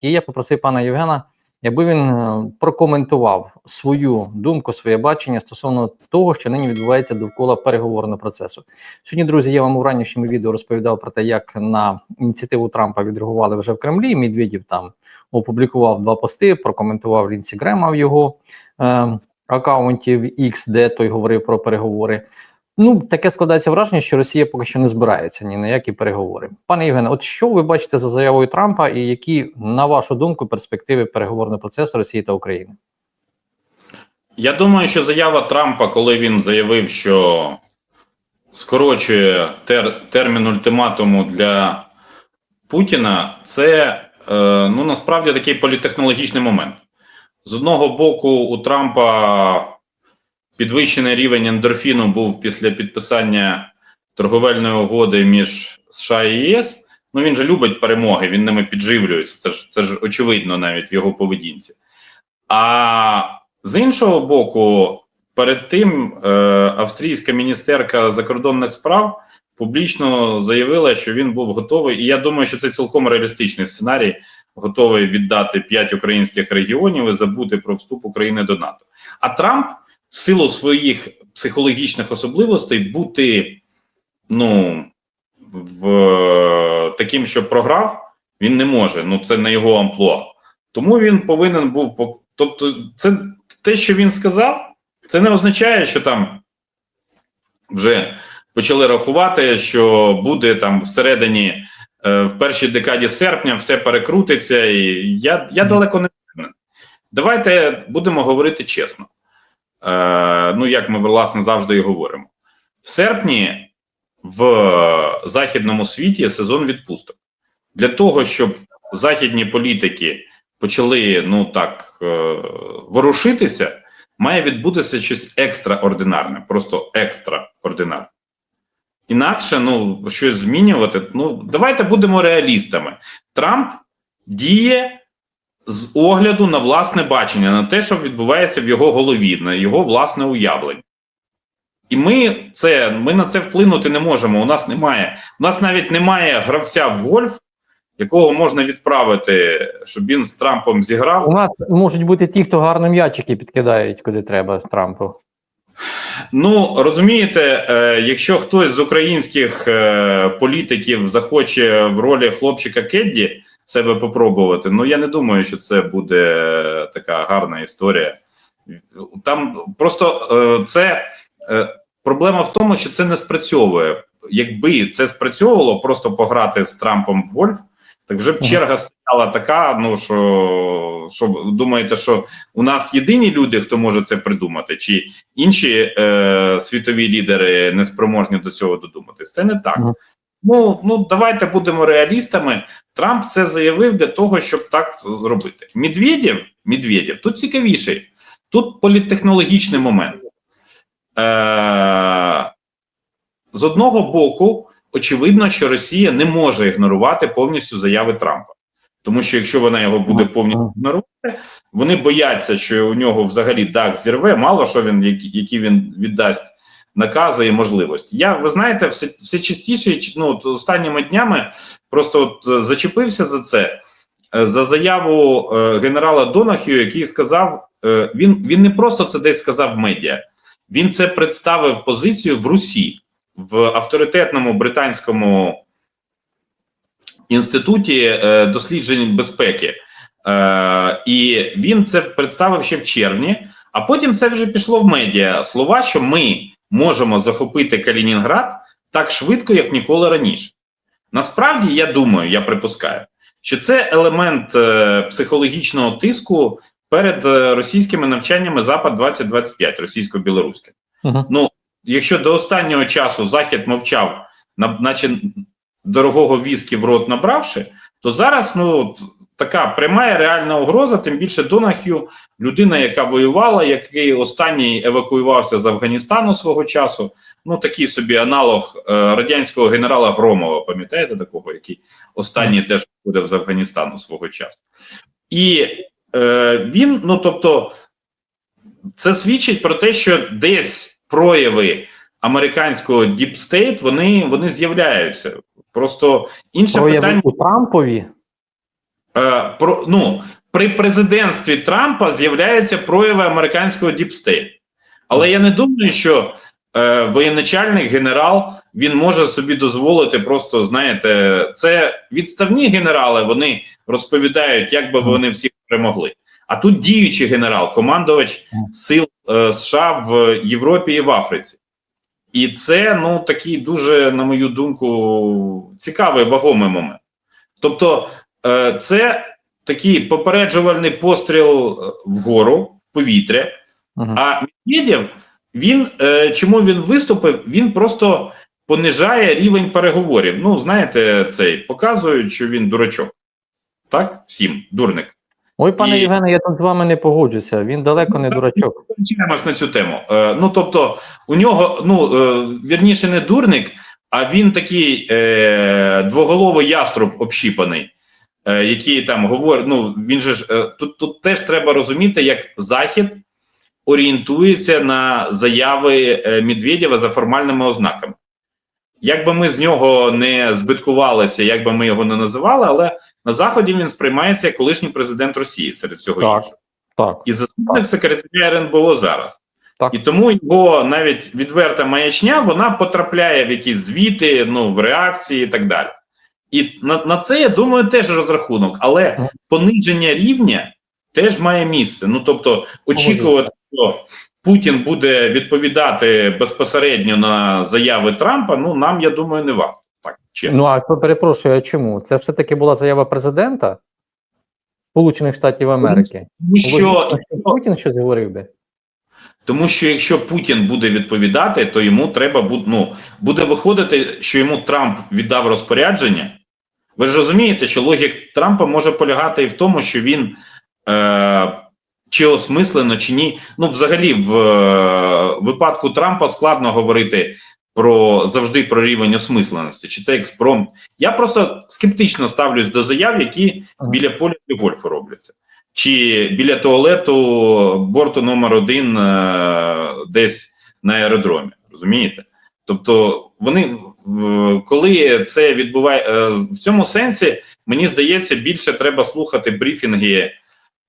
І я попросив пана Євгена, якби він е, прокоментував свою думку, своє бачення стосовно того, що нині відбувається довкола переговорного процесу. Сьогодні, друзі, я вам у ранішньому відео розповідав про те, як на ініціативу Трампа відреагували вже в Кремлі. Медведєв там опублікував два пости, прокоментував Лінсі Грема в його е, аккаунті в X, де той говорив про переговори. Ну, таке складається враження, що Росія поки що не збирається ні на які переговори. Пане Євгене, от що ви бачите за заявою Трампа, і які, на вашу думку, перспективи переговорного процесу Росії та України? Я думаю, що заява Трампа, коли він заявив, що скорочує тер, термін ультиматуму для Путіна, це е, ну насправді такий політехнологічний момент. З одного боку, у Трампа підвищений рівень ендорфіну був після підписання торговельної угоди між США і ЄС. Ну він же любить перемоги, він ними підживлюється. Це ж це ж очевидно навіть в його поведінці. А з іншого боку, перед тим е, австрійська міністерка закордонних справ публічно заявила, що він був готовий, і я думаю, що це цілком реалістичний сценарій, готовий віддати п'ять українських регіонів і забути про вступ України до НАТО. А Трамп в силу своїх психологічних особливостей бути ну в таким, що програв, він не може. Ну це не його амплуа. Тому він повинен був тобто, це те, що він сказав, це не означає, що там вже почали рахувати, що буде там всередині е, в першій декаді серпня все перекрутиться, і я я далеко не. Давайте будемо говорити чесно. Е, Ну, як ми власне завжди і говоримо, в серпні в західному світі сезон відпусток для того, щоб західні політики почали ну так е, ворушитися, має відбутися щось екстраординарне, просто екстраординарне. Інакше ну щось змінювати. Ну давайте будемо реалістами. Трамп діє з огляду на власне бачення, на те, що відбувається в його голові, на його власне уявлення. І ми це ми на це вплинути не можемо. У нас немає. У нас навіть немає гравця в гольф, якого можна відправити, щоб він з Трампом зіграв. У нас можуть бути ті, хто гарно м'ячики підкидають, куди треба Трампу. Ну розумієте, е, якщо хтось з українських е, політиків захоче в ролі хлопчика Кедді себе попробувати, ну я не думаю, що це буде така гарна історія. Там просто е, це е, проблема в тому, що це не спрацьовує. Якби це спрацьовувало, просто пограти з Трампом в гольф, так вже б черга стояла така. Ну що що думаєте, що у нас єдині люди, хто може це придумати, чи інші е, світові лідери не спроможні до цього додуматись? Це не так. Ну ну давайте будемо реалістами. Трамп це заявив для того, щоб так зробити. Медведєв, Медведєв тут цікавіший, тут політтехнологічний момент. Е, З одного боку. Очевидно, що Росія не може ігнорувати повністю заяви Трампа, тому що якщо вона його буде повністю ігнорувати, вони бояться, що у нього взагалі дах зірве. Мало що він які він віддасть накази і можливості. Я ви знаєте, все все частіше ну, останніми днями просто от зачепився за це за заяву е, генерала Донахю, який сказав: е, він він не просто це десь сказав в медіа, він це представив позицію в Русі в авторитетному британському інституті е, досліджень безпеки, е, і він це представив ще в червні. А потім це вже пішло в медіа слова, що ми можемо захопити Калінінград так швидко, як ніколи раніше. Насправді, я думаю, я припускаю, що це елемент е, психологічного тиску перед е, російськими навчаннями Запад 2025 російсько-білоруське. Uh Ну якщо до останнього часу Захід мовчав, на, наче дорогого віскі в рот набравши, то зараз ну така пряма і реальна угроза, тим більше Донахю, людина, яка воювала, який останній евакуювався з Афганістану свого часу. Ну такий собі аналог е, радянського генерала Громова, пам'ятаєте такого, який останній теж виходив з Афганістану свого часу, і е, він, ну тобто, це свідчить про те, що десь прояви американського діпстейт вони вони з'являються. Просто інше прояви питання у Трампові. Е, про, ну, при президентстві Трампа з'являються прояви американського діпстейт. Але я не думаю, що е, воєначальник генерал він може собі дозволити просто, знаєте, це відставні генерали, вони розповідають, як би вони всіх перемогли. А тут діючий генерал, командувач сил е, США в Європі і в Африці. І це ну такий дуже, на мою думку, цікавий вагомий момент. Тобто, це такий попереджувальний постріл е, вгору, в повітря. Мгм. А Медведєв, він е, чому він виступив? Він просто понижає рівень переговорів. Ну, знаєте, цей показують, що він дурачок. Так, всім, дурник. Ой, пане І- Євгене, я тут з вами не погоджуся. Він далеко не дурачок. Почнемось на цю тему. Е, ну тобто, у нього, ну е, вірніше, не дурник, а він такий е, двоголовий яструб общіпаний, е, який там говорить. Ну він же ж е, тут, тут теж треба розуміти, як Захід орієнтується на заяви е, Медведєва за формальними ознаками. Як би ми з нього не збиткувалися, як би ми його не називали, але на Заході він сприймається як колишній президент Росії серед цього Так. іншого Так. і заступник секретаря РНБО зараз. Так. І тому його навіть відверта маячня вона потрапляє в якісь звіти, ну в реакції і так далі. І на, на це я думаю теж розрахунок, але пониження рівня теж має місце. Ну тобто, очікувати, що Путін буде відповідати безпосередньо на заяви Трампа. Ну нам я думаю, не варто так чесно. Ну а перепрошую, а чому? Це все-таки була заява президента Сполучених Штатів Америки. тому що Путін щось говорив би. Тому що якщо Путін буде відповідати, то йому треба буде, ну, буде виходити, що йому Трамп віддав розпорядження. Ви ж розумієте, що логік Трампа може полягати і в тому, що він е, чи осмислено, чи ні. Ну, взагалі, в е, випадку Трампа складно говорити про завжди про рівень осмисленості, чи це експромт. Я просто скептично ставлюсь до заяв, які біля поля гольфу робляться чи біля туалету борту номер один е, десь на аеродромі. Розумієте? Тобто, вони коли це відбуває е, в цьому сенсі, мені здається, більше треба слухати брифінги.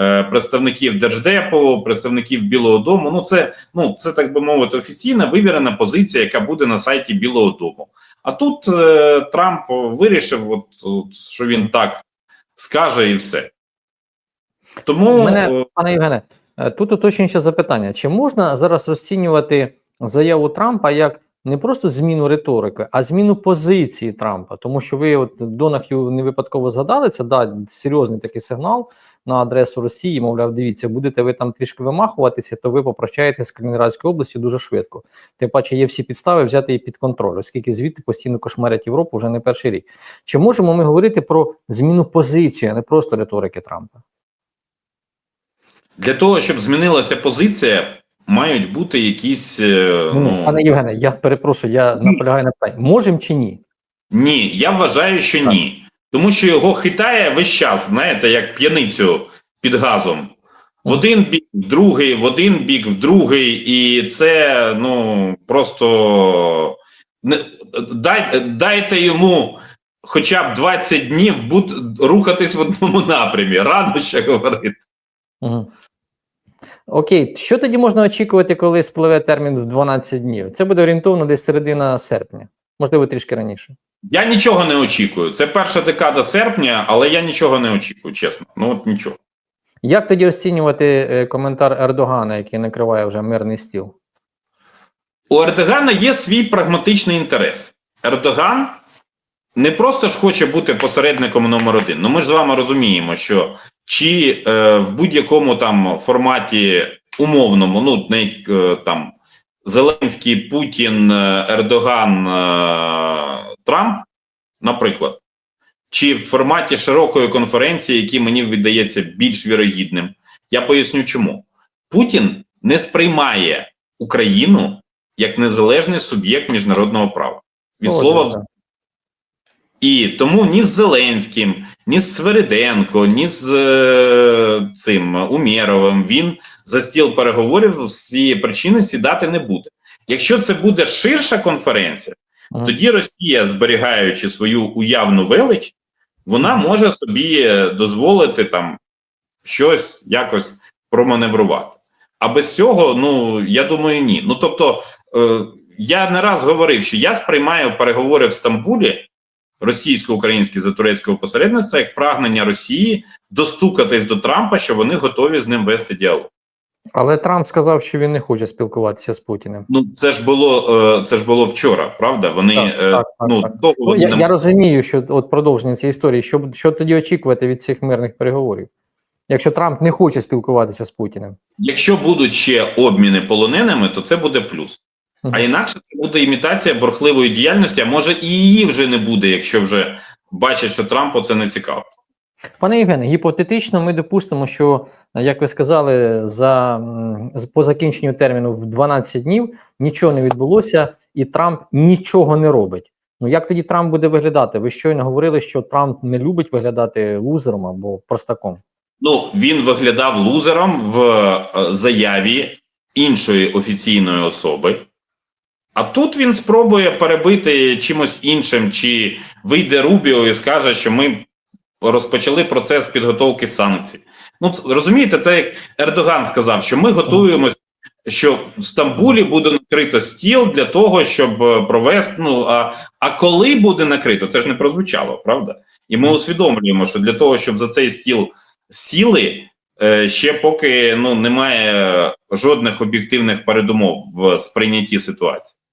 е, Представників держдепу, представників Білого Дому. Ну, це ну це так би мовити, офіційна вивірена позиція, яка буде на сайті Білого Дому. А тут е, Трамп вирішив, от, от, що він так скаже, і все. Тому Мене- Пане Євгене, тут уточнююче запитання: чи можна зараз розцінювати заяву Трампа як не просто зміну риторики, а зміну позиції Трампа? Тому що ви от Донахів не випадково згадали це, да, серйозний такий сигнал на адресу Росії. Мовляв, дивіться, будете ви там трішки вимахуватися, то ви попрощаєтеся з Калінінградською областю дуже швидко. Тим паче є всі підстави взяти її під контроль, оскільки звідти постійно кошмарять Європу вже не перший рік. Чи можемо ми говорити про зміну позиції, а не просто риторики Трампа? для того, щоб змінилася позиція, мають бути якісь. е, Ну, пане Євгене, я перепрошую, я наполягаю на питанні. Можемо чи ні? Ні, я вважаю, що Так. ні. Тому що його хитає весь час, знаєте, як п'яницю під газом. В один бік, в другий, в один бік, в другий, і це ну просто дай, дайте йому хоча б 20 днів бут, рухатись в одному напрямі. Рано ще говорити. Угу. Окей, що тоді можна очікувати, коли спливе термін в 12 днів? Це буде орієнтовно десь середина серпня, можливо, трішки раніше. Я нічого не очікую. Це перша декада серпня, але я нічого не очікую, чесно. Ну от нічого. Як тоді розцінювати е, коментар Ердогана, який накриває вже мирний стіл? У Ердогана є свій прагматичний інтерес. Ердоган не просто ж хоче бути посередником номер один. Ну ми ж з вами розуміємо, що чи е, в будь-якому там форматі умовному, ну не е, там Зеленський, Путін, е, Ердоган, е, Трамп, наприклад, чи в форматі широкої конференції, який мені видається більш вірогідним, я поясню чому. Путін не сприймає Україну як незалежний суб'єкт міжнародного права. Від О, слова. І тому ні з Зеленським, ні з Свериденко, ні з е, цим Умєровим він за стіл переговорів з цієї причини сідати не буде. Якщо це буде ширша конференція, Мгм. тоді Росія, зберігаючи свою уявну велич, вона може собі дозволити там щось якось проманеврувати. А без цього, ну я думаю, ні. Ну тобто, е, я не раз говорив, що я сприймаю переговори в Стамбулі російсько-українські за турецького посередництва як прагнення Росії достукатись до Трампа, що вони готові з ним вести діалог. Але Трамп сказав, що він не хоче спілкуватися з Путіним. Ну це ж було е, це ж було вчора, правда? Вони Так, е, так, так, ну так. того Ну, я, не я розумію, що от продовження цієї історії, що, що тоді очікувати від цих мирних переговорів, якщо Трамп не хоче спілкуватися з Путіним. Якщо будуть ще обміни полоненими, то це буде плюс. Мгм. А інакше це буде імітація борхливої діяльності, а може і її вже не буде, якщо вже бачать, що Трампу це не цікаво. Пане Євгене, гіпотетично, ми допустимо, що, як ви сказали, за по закінченню терміну в 12 днів нічого не відбулося, і Трамп нічого не робить. Ну як тоді Трамп буде виглядати? Ви щойно говорили, що Трамп не любить виглядати лузером або простаком. Ну він виглядав лузером в е, заяві іншої офіційної особи. А тут він спробує перебити чимось іншим, чи вийде Рубіо і скаже, що ми розпочали процес підготовки санкцій. Ну, розумієте, це як Ердоган сказав, що ми готуємось, що в Стамбулі буде накрито стіл для того, щоб е, провести. Ну а, а коли буде накрито, це ж не прозвучало, правда? І ми усвідомлюємо, що для того, щоб за цей стіл сіли, е, ще поки ну немає жодних об'єктивних передумов в сприйнятті ситуації.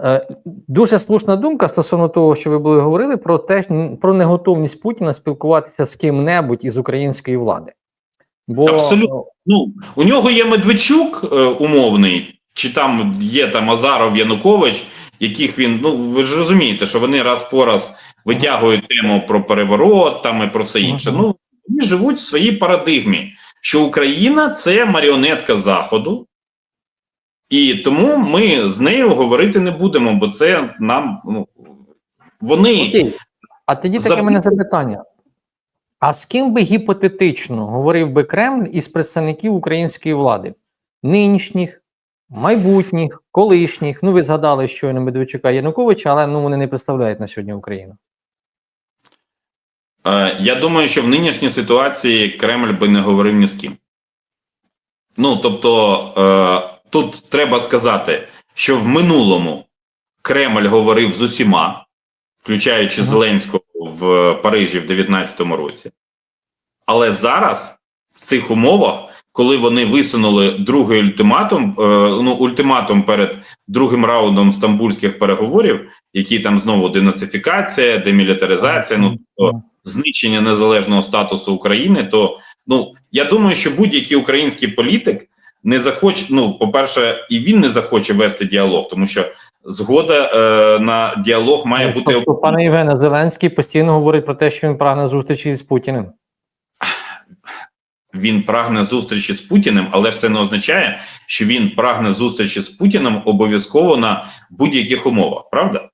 Е, Дуже слушна думка стосовно того, що ви були говорили про те, про неготовність Путіна спілкуватися з ким-небудь із української влади. Бо Абсолютно. Ну у нього є Медведчук е, умовний, чи там є там Азаров Янукович, яких він ну ви ж розумієте, що вони раз по раз витягують тему про переворот там і про все інше. Ну вони живуть в своїй парадигмі, що Україна це маріонетка Заходу, і тому ми з нею говорити не будемо, бо це нам ну, вони. Окей. А тоді таке Забудьте- мене запитання. А з ким би гіпотетично говорив би Кремль із представників української влади? Нинішніх, майбутніх, колишніх. Ну, ви згадали щойно Медведчука Януковича, але ну, вони не представляють на сьогодні Україну. Е, Я думаю, що в нинішній ситуації Кремль би не говорив ні з ким. Ну тобто, е, тут треба сказати, що в минулому Кремль говорив з усіма, включаючи Зеленського в Парижі в 2019 році. Але зараз, в цих умовах, коли вони висунули другий ультиматум, е, ну ультиматум перед другим раундом стамбульських переговорів, які там знову денацифікація, демілітаризація, ну тобто знищення незалежного статусу України, то ну я думаю, що будь-який український політик не захоче. Ну, по-перше, і він не захоче вести діалог, тому що згода е, на діалог має бути Тобто, пане Євгене, Зеленський постійно говорить про те, що він прагне зустрічі з Путіним. він прагне зустрічі з Путіним, але ж це не означає, що він прагне зустрічі з Путіним обов'язково на будь-яких умовах, правда?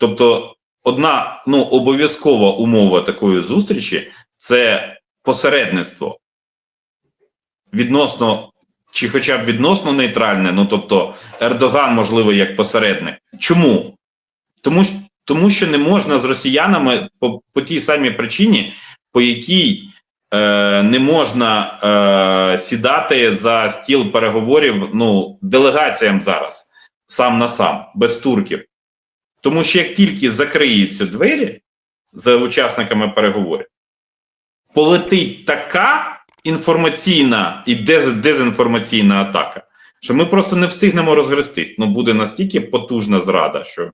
Тобто, одна ну обов'язкова умова такої зустрічі це посередництво відносно, чи хоча б відносно нейтральне, ну тобто Ердоган, можливо, як посередник. Чому? Тому, тому що не можна з росіянами по, по тій самій причині, по якій е, не можна е, сідати за стіл переговорів ну, делегаціям зараз сам на сам, без турків. Тому що як тільки закриються двері за учасниками переговорів, полетить така інформаційна і дез, дезінформаційна атака, що ми просто не встигнемо розгрестись. Ну буде настільки потужна зрада, що